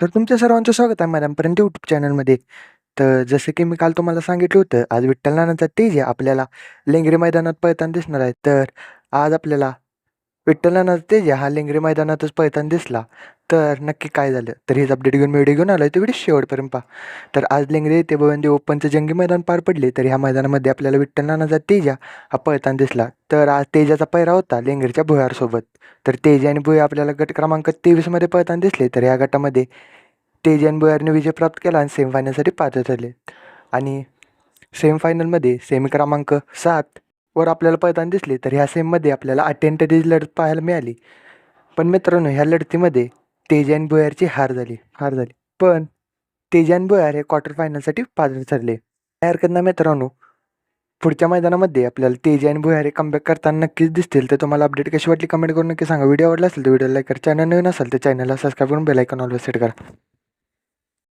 तर तुमच्या सर्वांचं स्वागत आहे मॅडमपर्यंत यूट्यूब चॅनलमध्ये. तर जसं की मी काल तुम्हाला सांगितलं होतं आज विठ्ठल नानाचा तेज आहे आपल्याला लेंगरे मैदानात पळताना दिसणार आहे. तर आज आपल्याला विठ्ठलानं नानाचा हा लेंगरे मैदानातच पळताना दिसला. तर नक्की काय झालं? तर हेच अपडेट घेऊन व्हिडिओ घेऊन आलो आहे तो व्हिडिओ शेवटपर्यंत पहा. तर आज लेंगरे ते बवंदी ओपनचं जंगी मैदान पार पडले तर ह्या मैदानामध्ये आपल्याला विठ्ठल नानाचा तेजा हा पळताना दिसला. तर आज तेजाचा पैरा होता लेंगरेच्या भुयारसोबत. तर तेज आणि भुया आपल्याला गट क्रमांक तेवीसमध्ये पळताना दिसले. तर या गटामध्ये तेज आणि भुयारने विजय प्राप्त केला आणि सेमीफायनलसाठी पात्र ठरले. आणि सेमीफायनलमध्ये सेमी क्रमांक सात वर आपल्याला पळताना दिसले तर ह्या सेममध्ये आपल्याला अटेंटरीज लढत पाहायला मिळाली. पण मित्रांनो ह्या लढतीमध्ये तेज बुयारची हार झाली हार झाली. पण तेज बुयार हे क्वार्टर फायनलसाठी पात्र ठरले. काय हरकत ना मित्रांनो. पुढच्या मैदानामध्ये आपल्याला तेज आणि भुयार हे कमबॅक करताना नक्कीच दिसतील. तर तुम्हाला अपडेट कशी वाटली कमेंट करून नक्की सांगा. व्हिडिओ आवडला असेल तर व्हिडिओ लाईक करा. चॅनल नवीन असेल तर चॅनलला सबस्क्राईब करून बेल आयकॉन ऑलवेज सेट करा.